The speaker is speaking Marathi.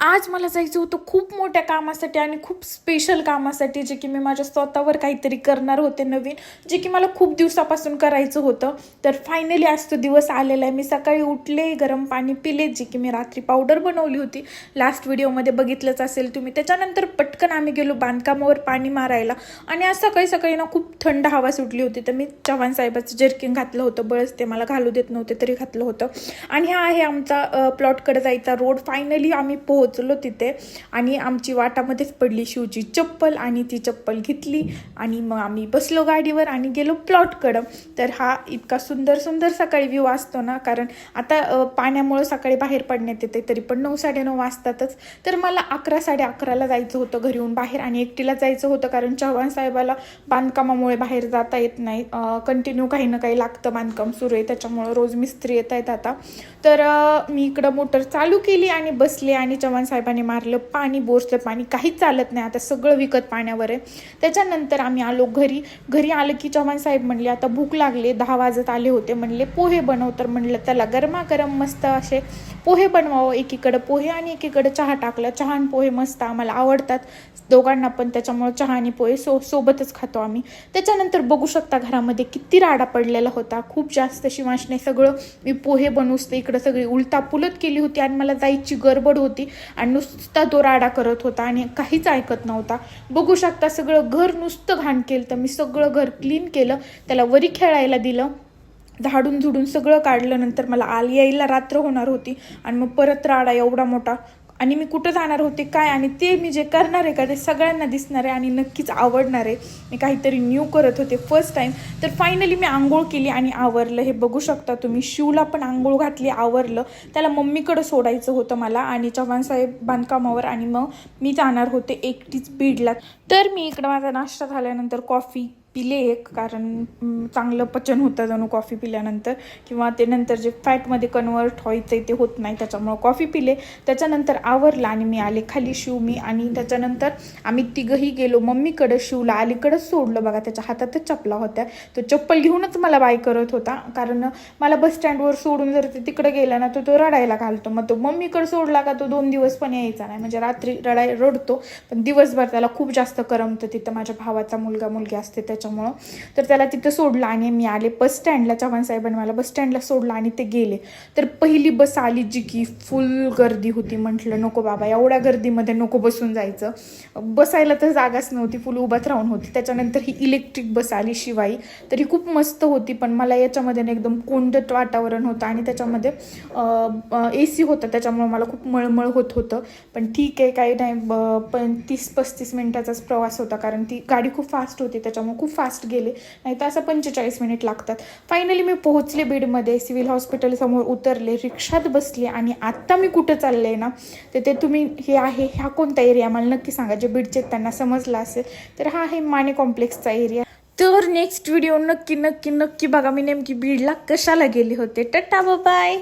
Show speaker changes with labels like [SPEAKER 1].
[SPEAKER 1] आज मला जायचं होतं खूप मोठ्या कामासाठी आणि खूप स्पेशल कामासाठी जे की मी माझ्या स्वतःवर काहीतरी करणार होते नवीन जे की मला खूप दिवसापासून करायचं होतं. तर फायनली आज तो दिवस आलेला आहे. मी सकाळी उठले गरम पाणी पिले जे की मी रात्री पावडर बनवली होती. लास्ट व्हिडिओमध्ये बघितलंच असेल तुम्ही. त्याच्यानंतर पटकन आम्ही गेलो बांधकामावर पाणी मारायला. आणि आज सकाळी सकाळी ना खूप थंड हवा सुटली होती. तर मी चव्हाण साहेबाचं जर्किंग घातलं होतं. बळच ते मला घालू देत नव्हते तरी घातलं होतं. आणि हा आहे आमचा प्लॉटकडे जायचा रोड फायनली आम्ही पोहोच पोहोचलो तिथे आणि आमची वाटामध्येच पडली शिवची चप्पल आणि ती चप्पल घेतली आणि मग आम्ही बसलो गाडीवर आणि गेलो प्लॉटकडं तर हा इतका सुंदर सुंदर सकाळी व्ह्यू असतो ना कारण आता पाण्यामुळं सकाळी बाहेर पडण्यात येते तरी पण नऊ साडेनऊ वाजतातच. तर मला अकरा साडे अकराला जायचं होतं घरी येऊन बाहेर आणि एकटीला जायचं होतं कारण चव्हाण साहेबाला बांधकामामुळे बाहेर जाता येत नाही. कंटिन्यू काही ना काही लागतं बांधकाम सुरू आहे त्याच्यामुळं रोज मिस्त्री येत आहेत आता. तर मी इकडं मोटर चालू केली आणि बसले आणि चव्हाण साहेबांनी मारलं पाणी बोरचं पाणी काहीच चालत नाही. आता सगळं विकत पाण्यावर आहे. त्याच्यानंतर आम्ही आलो घरी. घरी आलं की चव्हाण साहेब म्हणले आता भूक लागले दहा वाजत आले होते. म्हणले पोहे बनव. तर म्हणलं त्याला गरमागरम मस्त असे पोहे बनवावं एकीकडं. पोहे आणि एकीकडं चहा टाकला. चहा आणि पोहे मस्त आम्हाला आवडतात. दोघांना पण त्याच्यामुळे चहा आणि पोहे सो सोबतच खातो आम्ही. त्याच्यानंतर बघू शकता घरामध्ये किती राडा पडलेला होता. खूप जास्त शिवांशने सगळं मी पोहे बनवूस इकडं सगळी उलता पुलत केली होती आणि मला जायची गडबड होती. आणि नुसता तो राडा करत होता आणि काहीच ऐकत नव्हता. बघू शकता सगळं घर नुसतं घाण केलं. तर मी सगळं घर क्लीन केलं. त्याला वरी खेळायला दिलं. झाडून झुडून सगळं काढलं. नंतर मला आल यायला रात्र होणार होती. आणि मग परत राडा एवढा मोठा. आणि मी कुठं जाणार होते काय? आणि ते मी जे करणार आहे का ते सगळ्यांना दिसणार आहे आणि नक्कीच आवडणार आहे. मी काहीतरी न्यू करत होते फर्स्ट टाईम तर फायनली मी आंघोळ केली आणि आवरलं. हे बघू शकता तुम्ही शिवला पण आंघोळ घातली आवरलं. त्याला मम्मीकडं सोडायचं होतं मला आणि चव्हाणसाहेब बांधकामावर आणि मग मी जाणार होते एकटीच बीडला तर मी इकडं माझा नाश्ता झाल्यानंतर कॉफी पिले एक कारण चांगलं पचन होतं जणू कॉफी पिल्यानंतर. किंवा ते नंतर जे फॅटमध्ये कन्वर्ट व्हायचं आहे ते होत नाही त्याच्यामुळं कॉफी पिले. त्याच्यानंतर आवरलं आणि मी आले खाली शिव मी. आणि त्याच्यानंतर आम्ही तिघंही गेलो. मम्मीकडं शिवला अलीकडंच सोडलं. बघा त्याच्या हातातच चपला होत्या. तो चप्पल घेऊनच मला बाय करत होता. कारण मला बस स्टँडवर सोडून जर ते तिकडं गेला ना तर तो रडायला घालतो. मग तो मम्मीकडं सोडला का तो दोन दिवस पण यायचा नाही. म्हणजे रात्री रडाय रडतो. पण दिवसभर त्याला खूप जास्त करमतं. तिथं माझ्या भावाचा मुलगा मुलगी असते त्याच्या त्याच्यामुळं. तर त्याला तिथं सोडलं आणि मी आले बस स्टँडला. चव्हाण साहेबांनी मला बस स्टँडला सोडलं आणि ते गेले. तर पहिली बस आली जी की फुल गर्दी होती. म्हटलं नको बाबा एवढ्या गर्दीमध्ये नको बसून जायचं. बसायला तर जागाच नव्हती. फुल उभाच राहून होती. त्याच्यानंतर ही इलेक्ट्रिक बस आली शिवाई. तर ही खूप मस्त होती. पण मला याच्यामध्ये ना एकदम कोंडत वातावरण होतं आणि त्याच्यामध्ये ए सी होतं. त्याच्यामुळं मला खूप मळमळ होत होतं. पण ठीक आहे काही नाही. ब- पण तीस पस्तीस मिनिटाचाच प्रवास होता. कारण ती गाडी खूप फास्ट होती. त्याच्यामुळे खूप फास्ट गेले. नाही तर असं पंचेचाळीस मिनिट लागतात. फायनली मी पोहोचले बीडमध्ये सिव्हिल हॉस्पिटल समोर उतरले रिक्षात बसले आणि आत्ता मी कुठं चालले ना तर ते तुम्ही हे आहे हा कोणता एरिया मला नक्की सांगा. जे बीडचे त्यांना समजला असेल. तर हा आहे माने कॉम्प्लेक्सचा एरिया तर नेक्स्ट व्हिडिओ नक्की नक्की नक्की बघा. मी नेमकी बीडला कशाला गेले होते. टट्टा बाय